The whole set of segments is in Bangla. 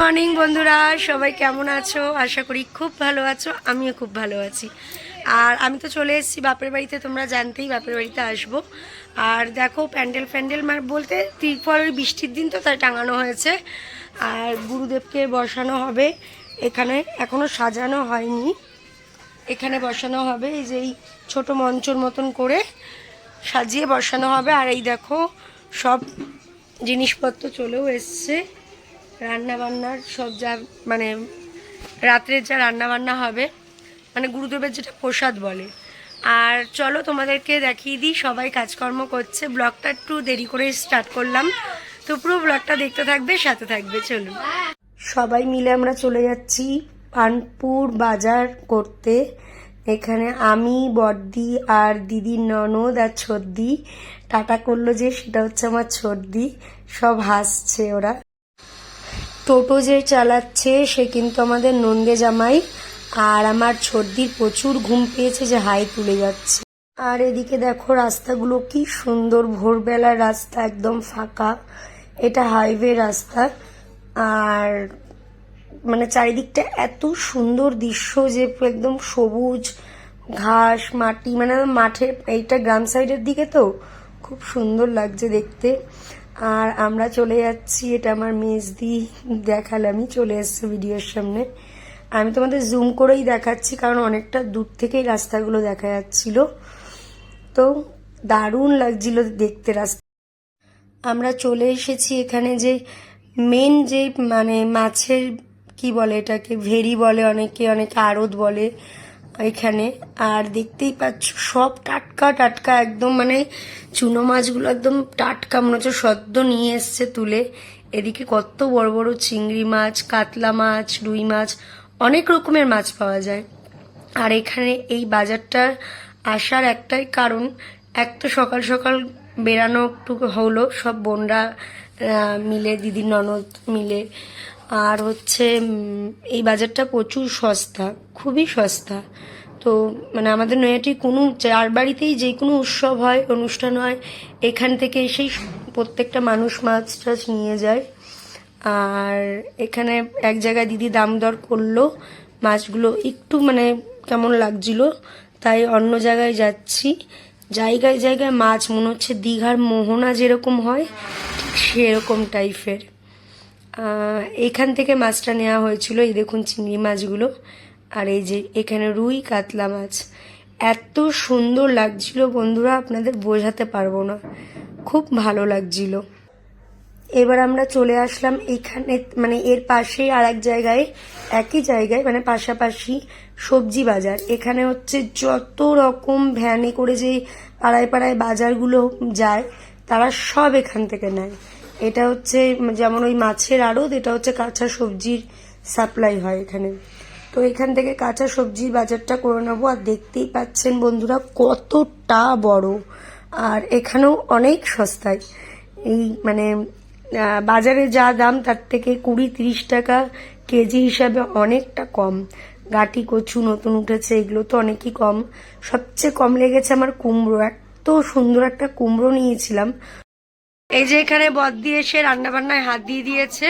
মর্নিং বন্ধুরা। সবাই কেমন আছো? আশা করি খুব ভালো আছো। আমিও খুব ভালো আছি। আর আমি তো চলে এসেছি বাপের বাড়িতে, তোমরা জানতেই বাপের বাড়িতে আসব। আর দেখো, প্যান্ডেল ফ্যান্ডেল মার বলতে ত্রিফল, বৃষ্টির দিন তো তাই টাঙানো হয়েছে। আর গুরুদেবকে বসানো হবে এখানে। এখনও সাজানো হয়নি। এখানে বসানো হবে এই যে এই ছোটো মঞ্চর মতন করে সাজিয়ে বসানো হবে। আর এই দেখো, সব জিনিসপত্র চলেও এসছে। রান্না বান্নার সব যা মানে রাত্রের যা রান্না বান্না হবে মানে গুরুদেবের যেটা প্রসাদ বলে। আর চলো তোমাদেরকে দেখিয়ে দিই, সবাই কাজকর্ম করছে। ব্লগটা একটু দেরি করে স্টার্ট করলাম। তো পুরো ব্লগটা দেখতে থাকবে, সাথে থাকবে, চলুন। সবাই মিলে আমরা চলে যাচ্ছি পানপুর বাজার করতে। এখানে আমি বড়দি আর দিদির ননদ আর ছর্দি টাটা করল যে, সেটা হচ্ছে আমার ছর্দি সব হাসছে ওরা। টোটো যে চালাচ্ছে, সে কিন্তু আমাদের নন্দে জামাই। আর আমার ছর্দির প্রচুর ঘুম পেয়েছে যে হাই তুলে যাচ্ছে। আর এদিকে দেখো রাস্তাগুলো কি সুন্দর, ভোরবেলার রাস্তা একদম ফাঁকা। এটা হাইওয়ে রাস্তা। আর মানে চারিদিকটা এত সুন্দর দৃশ্য যে একদম সবুজ, ঘাস, মাটি মানে মাঠের এইটা গ্রাম সাইডের দিকে তো? খুব সুন্দর লাগছে দেখতে। আর আমরা চলে যাচ্ছি, এটা আমার মেজদি দেখালামই চলে এসছে ভিডিওর সামনে। আমি তোমাদের জুম করেই দেখাচ্ছি, কারণ অনেকটা দূর থেকেই রাস্তাগুলো দেখা যাচ্ছিল। তো দারুণ লাগছিল দেখতে রাস্তা। আমরা চলে এসেছি এখানে যে মেন যে মানে মাছের কি বলে এটাকে ভেরি বলে অনেকে অনেকে আড়ত বলে। এখানে। আর দেখতেই পাচ্ছ, সব টাটকা টাটকা একদম মানে চুনো মাছগুলো একদম টাটকা, মনে হচ্ছে সদ্য নিয়ে এসছে তুলে। এদিকে কত বড় বড় চিংড়ি মাছ, কাতলা মাছ, রুই মাছ, অনেক রকমের মাছ পাওয়া যায়। আর এখানে এই বাজারটা আসার একটাই কারণ, এক তো সকাল সকাল বেরানো একটু হলো, সব বোনরা মিলে, দিদির ননদ মিলে। আর হচ্ছে এই বাজারটা প্রচুর সস্তা, খুবই সস্তা। তো মানে আমাদের নয়াটি কোনো যার বাড়িতেই যে কোনো উৎসব হয়, অনুষ্ঠান হয়, এখান থেকে সেই প্রত্যেকটা মানুষ মাছ টাছ নিয়ে যায়। আর এখানে এক জায়গায় দিদি দাম দর করল, মাছগুলো একটু মানে কেমন লাগছিল, তাই অন্য জায়গায় যাচ্ছি। জায়গায় জায়গায় মাছ, মনে হচ্ছে দীঘার মোহনা যেরকম হয় সেরকম টাইপের এখান থেকে মাছটা নেওয়া হয়েছিল, এই দেখুন চিংড়ি মাছগুলো, আর এই যে এখানে রুই কাতলা মাছ। এত সুন্দর লাগছিল বন্ধুরা, আপনাদের বোঝাতে পারব না। খুব ভালো লাগছিল। এবার আমরা চলে আসলাম এখানে মানে এর পাশেই আর এক জায়গায়, একই জায়গায় মানে পাশাপাশি সবজি বাজার। এখানে হচ্ছে যত রকম ভ্যানে করে যে পাড়ায় পাড়ায় বাজারগুলো যায়, তারা সব এখান থেকে নেয়। এটা হচ্ছে, যেমন ওই মাছের আড়ত, এটা হচ্ছে কাঁচা সবজির সাপ্লাই হয় এখানে। তো এখান থেকে কাঁচা সবজির বাজারটা করে নেব। আর দেখতেই পাচ্ছেন বন্ধুরা, কতটা বড়। আর এখানেও অনেক সস্তায়। এই মানে বাজারে যা দাম, তার থেকে কুড়ি তিরিশ টাকা কেজি হিসাবে অনেকটা কম। গাটি, কচু, নতুন উঠেছে, এগুলো তো অনেকই কম। সবচেয়ে কম লেগেছে আমার কুমড়ো। এত সুন্দর একটা কুমড়ো নিয়েছিলাম। এই যে এখানে বদ্দি এসে রান্না বান্নায় হাত দিয়ে দিয়েছে।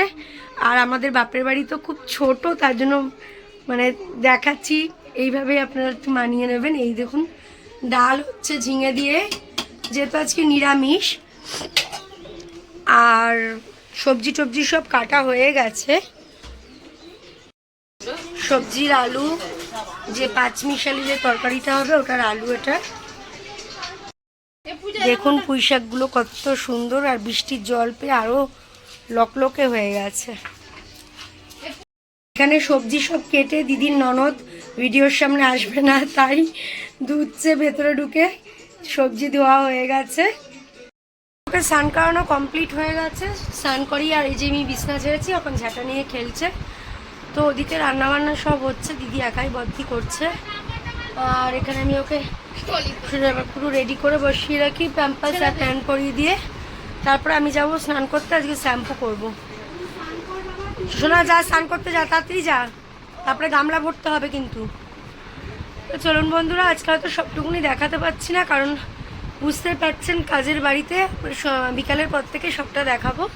আর আমাদের বাপের বাড়ি তো খুব ছোট, তার জন্য মানে দেখাচ্ছি। এইভাবে আপনারা একটু মানিয়ে নেবেন। এই দেখুন, ডাল হচ্ছে ঝিঙে দিয়ে, যেহেতু আজকে নিরামিষ, আর সবজি টবজি সব কাটা হয়ে গেছে। সবজির আলু, যে পাঁচমিশালি যে তরকারিটা হবে, ওটার আলু এটা। দেখুন পুঁই শাকগুলো কত সুন্দর আর বৃষ্টির জল পেয়ে আরও লকলকে হয়ে গেছে। এখানে সবজি সব কেটে দিদির ননদ ভিডিওর সামনে আসবে না তাই দুধছে ভেতরে ঢুকে সবজি ধোয়া হয়ে গেছে। ওকে স্নান করানো কমপ্লিট হয়ে গেছে। স্নান করি আর এই যে আমি বিছনা ছেড়েছি এখন ঝাঁটা নিয়ে খেলছে। তো ওদিকে রান্না বান্না সব হচ্ছে দিদি একাই বদ্ধি করছে। আর এখানে আমি ওকে পুরো রেডি করে বসিয়ে রাখি প্যাম্পাস আর প্যান পরিয়ে দিয়ে। তারপরে আমি যাব স্নান করতে আজকে শ্যাম্পু করব। শোনা যা স্নান করতে যা তাড়াতাড়ি যা। তারপরে গামলা ভরতে হবে কিন্তু। তো চলুন বন্ধুরা আজকে হয়তো সবটুকুনি দেখাতে পারছি না কারণ বুঝতে পারছেন কাজের বাড়িতে স- বিকালের পর থেকে সবটা দেখাবো।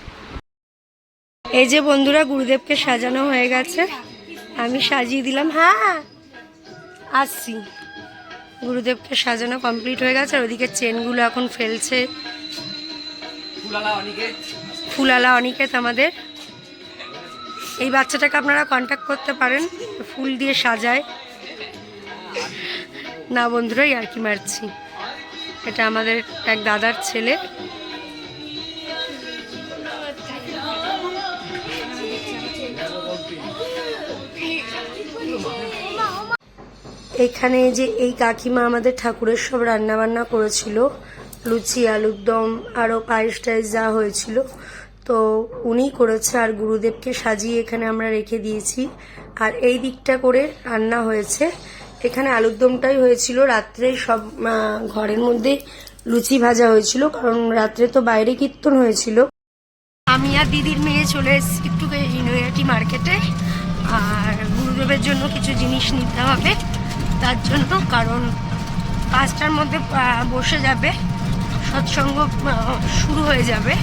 এই যে বন্ধুরা গুরুদেবকে সাজানো হয়ে গেছে। আমি সাজিয়ে দিলাম। হ্যাঁ আসছি। গুরুদেবকে সাজানো কমপ্লিট হয়ে গেছে আর ওদিকে চেনগুলো এখন ফেলছে। ফুলালা অনিকেত। আমাদের। এই বাচ্চাটাকে আপনারা কন্ট্যাক্ট করতে পারেন ফুল দিয়ে সাজায়। না বন্ধুরাই আর কি মারছি। এটা আমাদের এক দাদার ছেলে। এখানে যে এই কাকিমা আমাদের ঠাকুরের সব রান্না বান্না করেছিল, লুচি, আলুর দম আরও পায়েস টায়েস যা হয়েছিল, তো উনি করেছে আর গুরুদেবকে সাজিয়ে এখানে আমরা রেখে দিয়েছি। আর এই দিকটা করে রান্না হয়েছে। এখানে আলুর দমটাই হয়েছিল, রাত্রে সব ঘরের মধ্যে লুচি ভাজা হয়েছিল, কারণ রাত্রে তো বাইরে কীর্তন হয়েছিল। আমি আর দিদির মেয়ে চলে এসেছি একটু ইউনিভার্সিটি মার্কেটে, আর গুরুদেবের জন্য কিছু জিনিস নিতে হবে। তার জন্য, কারণ পাঁচটার মধ্যে বসে যাবে। সৎসঙ্গ শুরু হয়ে যাবে।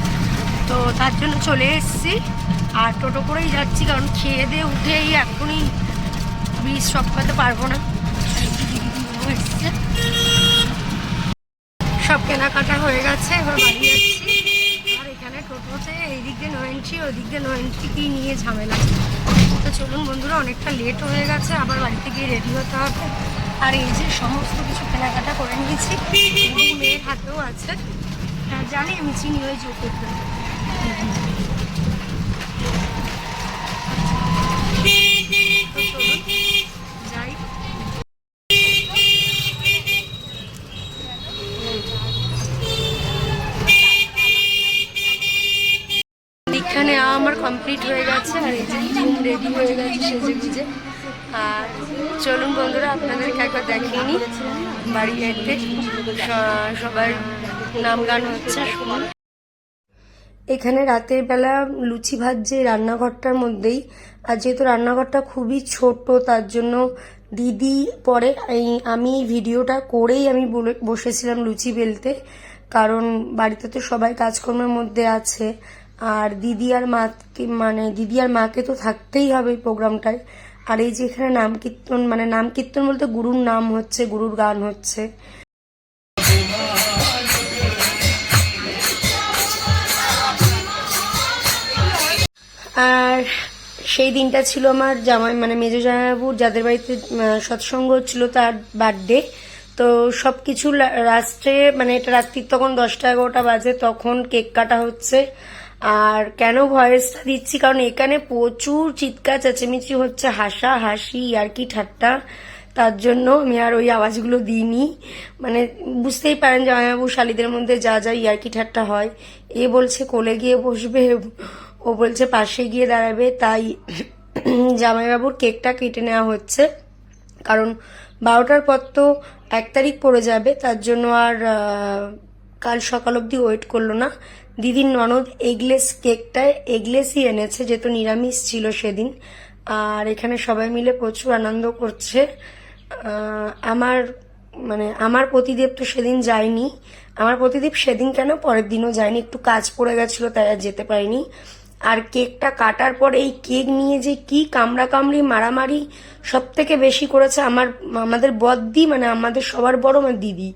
তো তার জন্য চলে এসেছি। আর টোটো করেই যাচ্ছি, কারণ খেয়ে দিয়ে উঠেই এখনই ব্রিজ সবকাতে পারব না। সব কেনাকাটা হয়ে গেছে, এবার বাড়ি যাচ্ছি। টোটোতে এই দিক দিয়ে নো এন্ট্রি ওই দিক দিয়ে নো এন্ট্রি নিয়ে ঝামেলা। তো চলুন বন্ধুরা, অনেকটা লেট হয়ে গেছে, আবার বাড়িতে গিয়ে রেডি হতে হবে। আর এই যে সমস্ত কিছু কেনাকাটা করে নিয়েছি মেয়ের হাতেও আছে। হ্যাঁ জানি আমি চিনি ওই যে ওকে একটু। তো চলুন, যাই দীক্ষা নেওয়া আমার কমপ্লিট হয়ে গেছে আর এই যে রেডি হয়ে গেছে সেজে গুজে আর চলুন বন্ধুরা, আপনাদেরকে একবার দেখিয়ে নিই বাড়ি যেতে সবার নাম গান হচ্ছে এখানে রাতের বেলা লুচি ভাজছে রান্নাঘরটার মধ্যেই, আর যেহেতু রান্নাঘরটা খুবই ছোট, তার জন্য দিদি পরে আমি ভিডিওটা করেই আমি বসেছিলাম লুচি বেলতে। কারণ বাড়িতে তো সবাই কাজকর্মের মধ্যে আছে। আর দিদি আর মাকে মানে দিদি আর মাকে তো থাকতেই হবে এই প্রোগ্রামটায়। আর এই যে এখানে নাম কীর্তন মানে নাম কীর্তন বলতে গুরুর নাম হচ্ছে, গুরুর গান হচ্ছে। আর সেই দিনটা ছিল আমার জামাই মানে মেজো জামাইবাবুর যাদের বাড়িতে সৎসঙ্গ হচ্ছিল তার বার্থডে তো সব কিছু রাত্রে মানে এটা রাত্রির তখন দশটা এগারোটা বাজে, তখন কেক কাটা হচ্ছে। আর কেন ভয়েসটা দিচ্ছি? কারণ এখানে প্রচুর চিৎকার, চেঁচেমেচি হচ্ছে, হাসা, হাসি, আর কি ঠাট্টা। তার জন্য আমি আর ওই আওয়াজগুলো দিইনি। মানে বুঝতেই পারেন যে জামাইবাবু শালিদের মধ্যে যা যা ইয়ার্কি ঠাট্টা হয়। এ বলছে কোলে গিয়ে বসবে, ও বলছে পাশে গিয়ে দাঁড়াবে। তাই জামাইবাবুর কেকটা কেটে নেওয়া হচ্ছে। কারণ বারোটার পর তো এক তারিখ পড়ে যাবে। তার জন্য আর কাল সকাল অবধি ওয়েট করল না। দিদির ননদ এগলেস কেকটায় এগলেসই এনেছে যেহেতু নিরামিষ ছিল সেদিন। আর এখানে সবাই মিলে প্রচুর আনন্দ করছে। আমার মানে আমার প্রতিদেব তো সেদিন যায়নি। আমার প্রতিদেব সেদিন কেন পরের দিনও যায়নি? একটু কাজ পড়ে গেছিল, তাই আর যেতে পারিনি। আর কেকটা কাটার পর এই কেক নিয়ে যে কি কামড়া কামড়ি, মারামারি সব থেকে বেশি করেছে আমার, আমাদের বদ্দি মানে আমাদের সবার বড় আমার দিদি।